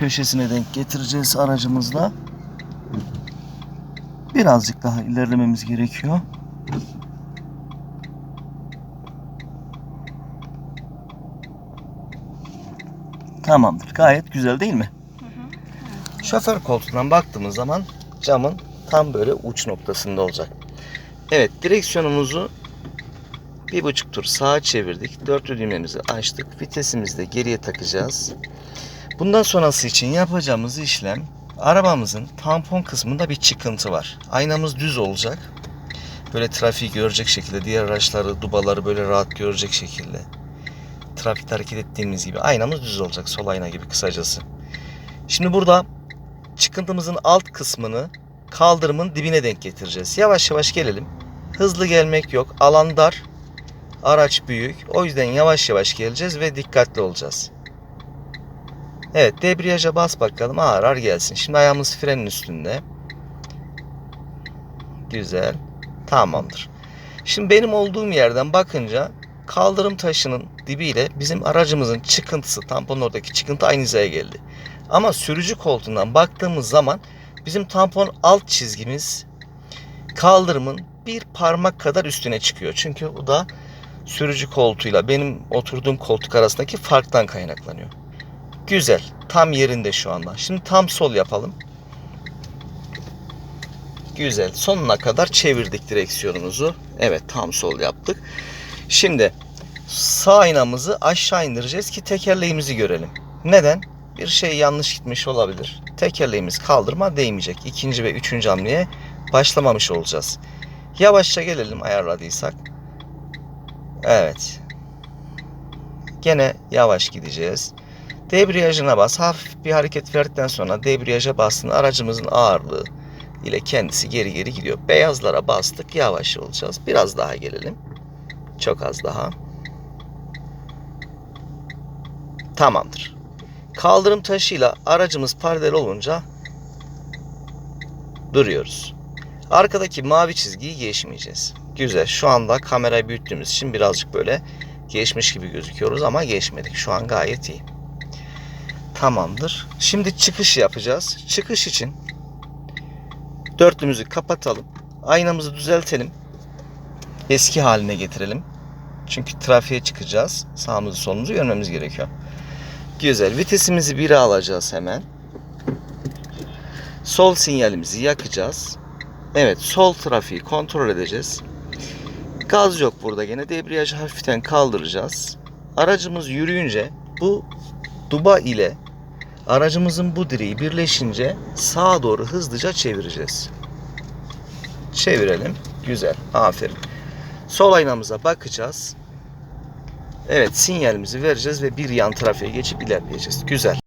köşesine denk getireceğiz aracımızla. Birazcık daha ilerlememiz gerekiyor. Tamamdır. Gayet güzel değil mi? Şoför koltuğundan baktığımız zaman camın tam böyle uç noktasında olacak. Evet direksiyonumuzu bir buçuk tur sağa çevirdik. Dörtlü düğmemizi açtık. Vitesimizi de geriye takacağız. Bundan sonrası için yapacağımız işlem arabamızın tampon kısmında bir çıkıntı var. Aynamız düz olacak. Böyle trafiği görecek şekilde diğer araçları, dubaları böyle rahat görecek şekilde. Trafikte hareket ettiğimiz gibi aynamız düz olacak. Sol ayna gibi kısacası. Şimdi burada çıkıntımızın alt kısmını kaldırımın dibine denk getireceğiz. Yavaş yavaş gelelim. Hızlı gelmek yok. Alan dar. Araç büyük. O yüzden yavaş yavaş geleceğiz ve dikkatli olacağız. Evet debriyaja bas bakalım ağır ağır gelsin. Şimdi ayağımız frenin üstünde. Güzel. Tamamdır. Şimdi benim olduğum yerden bakınca kaldırım taşının dibiyle bizim aracımızın çıkıntısı tampon oradaki çıkıntı aynı hizaya geldi. Ama sürücü koltuğundan baktığımız zaman bizim tampon alt çizgimiz kaldırımın bir parmak kadar üstüne çıkıyor. Çünkü o da sürücü koltuğuyla benim oturduğum koltuk arasındaki farktan kaynaklanıyor. Güzel. Tam yerinde şu anda. Şimdi tam sol yapalım. Güzel. Sonuna kadar çevirdik direksiyonumuzu. Evet tam sol yaptık. Şimdi sağ aynamızı aşağı indireceğiz ki tekerleğimizi görelim. Neden? Bir şey yanlış gitmiş olabilir. Tekerleğimiz kaldırma değmeyecek. İkinci ve üçüncü hamleye başlamamış olacağız. Yavaşça gelelim ayarladıysak. Evet. Gene yavaş gideceğiz. Debriyajına bas. Hafif bir hareket verdikten sonra debriyaja bastığında aracımızın ağırlığı ile kendisi geri geri gidiyor. Beyazlara bastık. Yavaş olacağız. Biraz daha gelelim. Çok az daha. Tamamdır. Kaldırım taşıyla aracımız paralel olunca duruyoruz. Arkadaki mavi çizgiyi geçmeyeceğiz. Güzel. Şu anda kamerayı büyüttüğümüz için birazcık böyle geçmiş gibi gözüküyoruz ama geçmedik. Şu an gayet iyi. Tamamdır. Şimdi çıkış yapacağız. Çıkış için dörtlümüzü kapatalım. Aynamızı düzeltelim. Eski haline getirelim. Çünkü trafiğe çıkacağız. Sağımızı solumuzu görmemiz gerekiyor. Güzel. Vitesimizi 1'e alacağız hemen. Sol sinyalimizi yakacağız. Evet sol trafiği kontrol edeceğiz. Gaz yok burada gene. Debriyajı hafiften kaldıracağız. Aracımız yürüyünce bu duba ile aracımızın bu direği birleşince sağa doğru hızlıca çevireceğiz. Çevirelim. Güzel. Aferin. Sol aynamıza bakacağız. Evet sinyalimizi vereceğiz ve bir yan trafiğe geçip ilerleyeceğiz. Güzel.